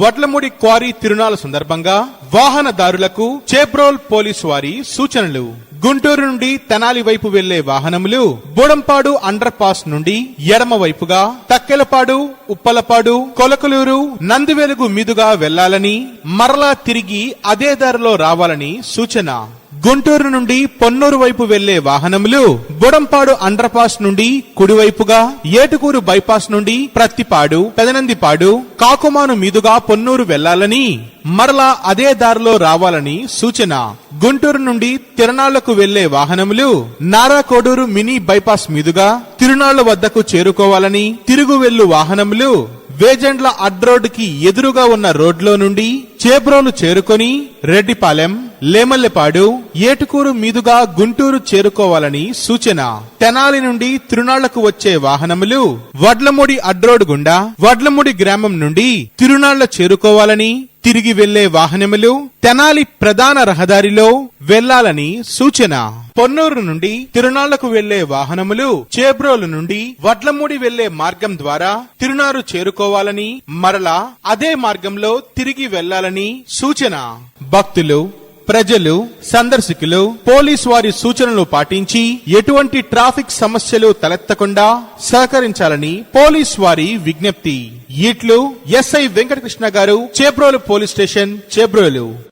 Vadlamudi quarry తిరునాల సందర్భంగా వాహనదారులకు Chebrol police వారి సూచనలు. గుంటూరు నుండి తెనాలి వైపు వెళ్ళే వాహనములు బోడంపాడు అండర్ పాస్ నుండి ఎడమ వైపుగా తక్కెలపాడు ఉప్పలపాడు కొలకలూరు నందివెలుగు మీదుగా వెళ్ళాలని మరలా తిరిగి అదే దారిలో రావాలని సూచన. గుంటూరు నుండి పొన్నూరు వైపు వెళ్ళే వాహనములు బుడంపాడు అండర్ పాస్ నుండి కుడివైపుగా ఏటుకూరు బైపాస్ నుండి ప్రత్తిపాడు పెదనందిపాడు కాకుమాను మీదుగా పొన్నూరు వెళ్ళాలని మరలా అదే దారిలో రావాలని సూచన. గుంటూరు నుండి తిరణాళ్ళకు వెళ్ళే వాహనములు నారాకోడూరు మినీ బైపాస్ మీదుగా తిరునాళ్ళ వద్దకు చేరుకోవాలని తిరుగు వెళ్ళు వాహనములు వేజెండ్ల అడ్రోడ్కి ఎదురుగా ఉన్న రోడ్లో నుండి చేబ్రోలు చేరుకొని రెడ్డిపాలెం లేమల్లెపాడు ఏటుకూరు మీదుగా గుంటూరు చేరుకోవాలని సూచన. తెనాలి నుండి తిరునాళ్ళకు వచ్చే వాహనములు వడ్లముడి అడ్రోడ్ గుండా వడ్లముడి గ్రామం నుండి తిరునాళ్ళ చేరుకోవాలని తిరిగి వెళ్ళే వాహనములు తెనాలి ప్రధాన రహదారిలో వెళ్ళాలని సూచన. పొన్నూరు నుండి తిరునాళ్ళకు వెళ్ళే వాహనములు చేబ్రోలు నుండి వడ్లమూడి వెళ్ళే మార్గం ద్వారా తిరునారు చేరుకోవాలని మరలా అదే మార్గంలో తిరిగి వెళ్ళాలని సూచన. భక్తులు ప్రజలు సందర్శకులు పోలీస్ వారి సూచనలు పాటించి ఎటువంటి ట్రాఫిక్ సమస్యలు తలెత్తకుండా సహకరించాలని పోలీస్ వారి విజ్ఞప్తి. ఇట్లు ఎస్ఐ వెంకటకృష్ణ గారు చేబ్రోలు పోలీస్ స్టేషన్ చేబ్రోలు.